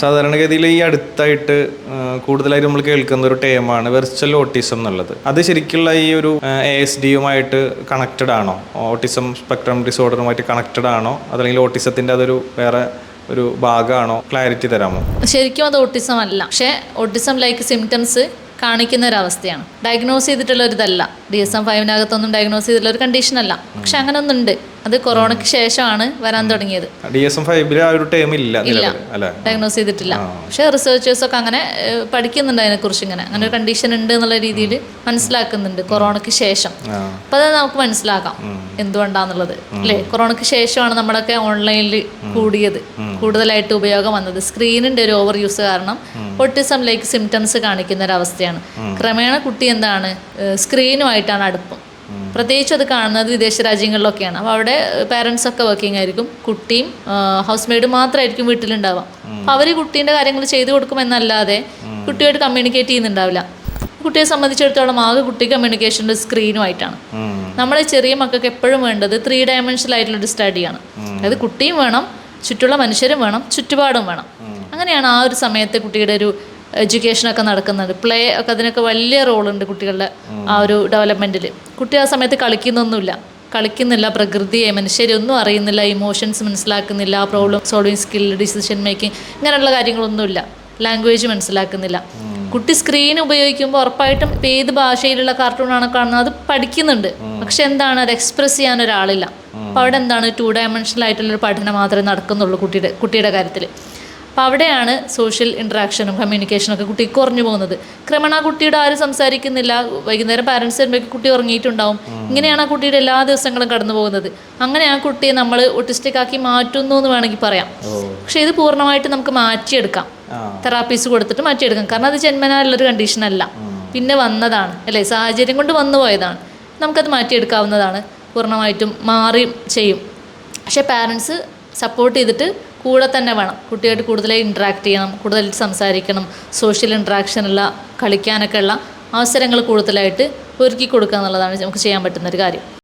സാധാരണഗതിയിൽ ഈ അടുത്തായിട്ട് കൂടുതലായിട്ട് നമ്മൾ കേൾക്കുന്ന ഒരു ടേമാണ് വെർച്വൽ ഓട്ടിസം എന്നുള്ളത്. അത് ശരിക്കുള്ള ഈ ഒരു എ എസ് ഡിയുമായിട്ട് കണക്റ്റഡ് ആണോ? ഓട്ടിസം സ്പെക്ട്രം ഡിസോർഡറുമായിട്ട് കണക്റ്റഡ് ആണോ? അതല്ലെങ്കിൽ ഓട്ടിസത്തിന്റെ അതൊരു വേറെ ഒരു ഭാഗമാണോ? ക്ലാരിറ്റി തരാമോ? ശരിക്കും അത് ഓട്ടിസം അല്ല പക്ഷേ ഓട്ടിസം ലൈക്ക് സിംറ്റംസ് കാണിക്കുന്ന ഒരു അവസ്ഥയാണ്. ഡയഗ്നോസ് ചെയ്തിട്ടുള്ള ഒരു ഇതല്ല ഡി എസ് എം ഫൈവിനകത്തൊന്നും ഡയഗ്നോസ് ചെയ്തിട്ടുള്ള ഒരു കണ്ടീഷൻ അല്ല. പക്ഷെ അങ്ങനെ ഒന്നുണ്ട് അത് കൊറോണയ്ക്ക് ശേഷമാണ് വരാൻ തുടങ്ങിയത്. ഡി എസ് എം ആ ഒരു ടേം ഇല്ല ഡയഗ്നോസ് ചെയ്തിട്ടില്ല. പക്ഷേ റിസർച്ചേഴ്സ് ഒക്കെ അങ്ങനെ പഠിക്കുന്നുണ്ട് അതിനെക്കുറിച്ച് ഇങ്ങനെ. അങ്ങനെ ഒരു കണ്ടീഷൻ ഉണ്ട് എന്നുള്ള രീതിയിൽ മനസ്സിലാക്കുന്നുണ്ട് കൊറോണയ്ക്ക് ശേഷം. അപ്പൊ അത് നമുക്ക് മനസ്സിലാക്കാം എന്തുകൊണ്ടാന്നുള്ളത് അല്ലേ? കൊറോണയ്ക്ക് ശേഷമാണ് നമ്മളൊക്കെ ഓൺലൈനിൽ കൂടിയത്. കൂടുതലായിട്ട് ഉപയോഗം വന്നത്. സ്ക്രീനിന്റെ ഒരു ഓവർ യൂസ് കാരണം ഒട്ടിസം ലൈക്ക് സിംറ്റംസ് കാണിക്കുന്ന ഒരു അവസ്ഥയാണ് ക്രമേണ കുട്ടി എന്താണ് സ്ക്രീനുമായിട്ടാണ് അടുപ്പം. പ്രത്യേകിച്ച് അത് കാണുന്നത് വിദേശ രാജ്യങ്ങളിലൊക്കെയാണ്. അപ്പോൾ അവിടെ പാരൻസ് ഒക്കെ വർക്കിംഗ് ആയിരിക്കും. കുട്ടിയും ഹൗസ് മെയ്ഡും മാത്രമായിരിക്കും വീട്ടിലുണ്ടാവുക. അപ്പോൾ അവർ കുട്ടീന്റെ കാര്യങ്ങൾ ചെയ്തു കൊടുക്കുമെന്നല്ലാതെ കുട്ടിയായിട്ട് കമ്മ്യൂണിക്കേറ്റ് ചെയ്യുന്നുണ്ടാവില്ല. കുട്ടിയെ സംബന്ധിച്ചിടത്തോളം ആകെ കുട്ടി കമ്മ്യൂണിക്കേഷന്റെ സ്ക്രീനുമായിട്ടാണ്. നമ്മളെ ചെറിയ മക്കൾക്ക് എപ്പോഴും വേണ്ടത് ത്രീ ഡയമെൻഷനൽ ആയിട്ടുള്ളൊരു സ്റ്റഡിയാണ് അതായത് കുട്ടിയും വേണം ചുറ്റുള്ള മനുഷ്യരും വേണം ചുറ്റുപാടും വേണം. അങ്ങനെയാണ് ആ ഒരു സമയത്ത് കുട്ടിയുടെ ഒരു എഡ്യൂക്കേഷനൊക്കെ നടക്കുന്നുണ്ട് പ്ലേ ഒക്കെ അതിനൊക്കെ വലിയ റോളുണ്ട് കുട്ടികളുടെ ആ ഒരു ഡെവലപ്മെന്റിൽ കുട്ടി ആ സമയത്ത് കളിക്കുന്നൊന്നുമില്ല. കളിക്കുന്നില്ല പ്രകൃതിയെ മനുഷ്യരെ ഒന്നും അറിയുന്നില്ല ഇമോഷൻസ് മനസ്സിലാക്കുന്നില്ല problem solving skill decision making ഇങ്ങനെയുള്ള കാര്യങ്ങളൊന്നുമില്ല. ലാംഗ്വേജ് മനസ്സിലാക്കുന്നില്ല. കുട്ടി സ്ക്രീൻ ഉപയോഗിക്കുമ്പോൾ ഉറപ്പായിട്ടും ഇപ്പം ഏത് ഭാഷയിലുള്ള കാർട്ടൂണാണ് കാണുന്നത് അത് പഠിക്കുന്നുണ്ട്. പക്ഷെ എന്താണ്? അത് എക്സ്പ്രസ് ചെയ്യാൻ ഒരാളില്ല. അപ്പോൾ അവിടെ എന്താണ്? ടു ഡയമെൻഷനൽ ആയിട്ടുള്ളൊരു പഠനം മാത്രമേ നടക്കുന്നുള്ളൂ കുട്ടിയുടെ കുട്ടിയുടെ കാര്യത്തിൽ അപ്പോൾ അവിടെയാണ് സോഷ്യൽ ഇൻട്രാക്ഷനും കമ്മ്യൂണിക്കേഷനും ഒക്കെ കുട്ടി കുറഞ്ഞു പോകുന്നത്. ക്രമണ ആ കുട്ടിയുടെ ആരും സംസാരിക്കുന്നില്ല. വൈകുന്നേരം പാരൻസ് വരുമ്പോഴേക്കും കുട്ടി ഉറങ്ങിയിട്ടുണ്ടാവും. ഇങ്ങനെയാണ് ആ കുട്ടിയുടെ എല്ലാ ദിവസങ്ങളും കടന്നു പോകുന്നത്. അങ്ങനെ ആ കുട്ടിയെ നമ്മൾ ഒട്ടിസ്റ്റിക് ആക്കി മാറ്റുന്നു എന്ന് വേണമെങ്കിൽ പറയാം. പക്ഷേ ഇത് പൂർണമായിട്ട് നമുക്ക് മാറ്റിയെടുക്കാം. തെറാപ്പീസ് കൊടുത്തിട്ട് മാറ്റിയെടുക്കാം. കാരണം അത് ജന്മനാലുള്ളൊരു കണ്ടീഷൻ അല്ല. പിന്നെ വന്നതാണ്. അല്ലേ? സാഹചര്യം കൊണ്ട് വന്നു പോയതാണ്. നമുക്കത് മാറ്റിയെടുക്കാവുന്നതാണ്. പൂർണമായിട്ടും മാറി ചെയ്യും. പക്ഷേ പാരൻസ് സപ്പോർട്ട് ചെയ്തിട്ട് കൂടെ തന്നെ വേണം. കുട്ടിയായിട്ട് കൂടുതലായി ഇൻട്രാക്ട് ചെയ്യണം കൂടുതൽ സംസാരിക്കണം സോഷ്യൽ ഇൻട്രാക്ഷനുള്ള കളിക്കാനൊക്കെ ഉള്ള അവസരങ്ങൾ കൂടുതലായിട്ട് ഒരുക്കി കൊടുക്കുക എന്നുള്ളതാണ് നമുക്ക് ചെയ്യാൻ പറ്റുന്ന ഒരു കാര്യം.